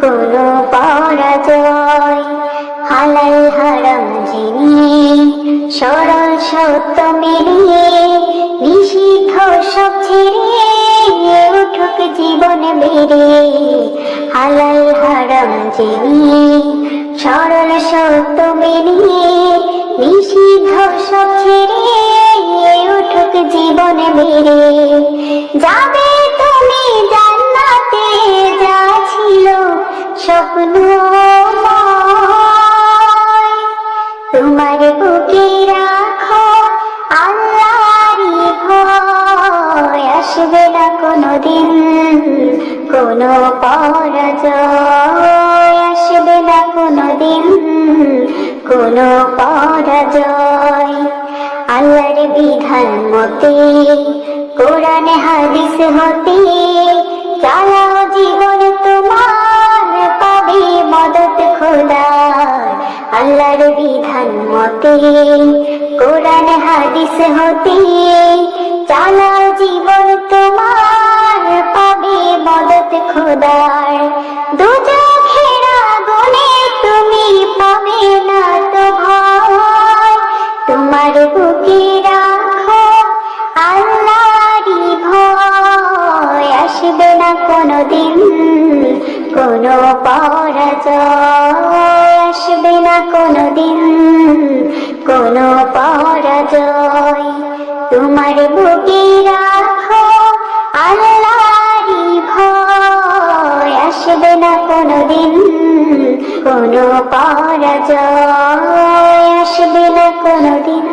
কোনো পরাজয়। হালাল হারাম জেনে সরল সত্য মেনে নিষিদ্ধ সব ছেড়ে উঠুক জীবনে বেড়ে। হালাল হারাম জেনে সরল সত্য মেনে নিষিদ্ধ সব ছেড়ে উঠুক জীবনে বেড়ে। যাবে কোনোদিন কোনো পরাজয় আসবে না কোনোদিন কোনো পরাজয়। আল্লাহর বিধান মতে, কোরআনে হাদিস হতে চালাও জীবন তোমার, পাবে মদত খোদার। আল্লাহর বিধান মতে, কোরআন হাদিস হতে না তোমার বুকে রাখো আল্লাহরি ভয়। আসবে না কোনোদিন কোনো পরাজয়। না কোনো পরাজয়। তোমার বুকে রাখো কোনোদিন কোনো পরাজয় আসবে না কোনোদিন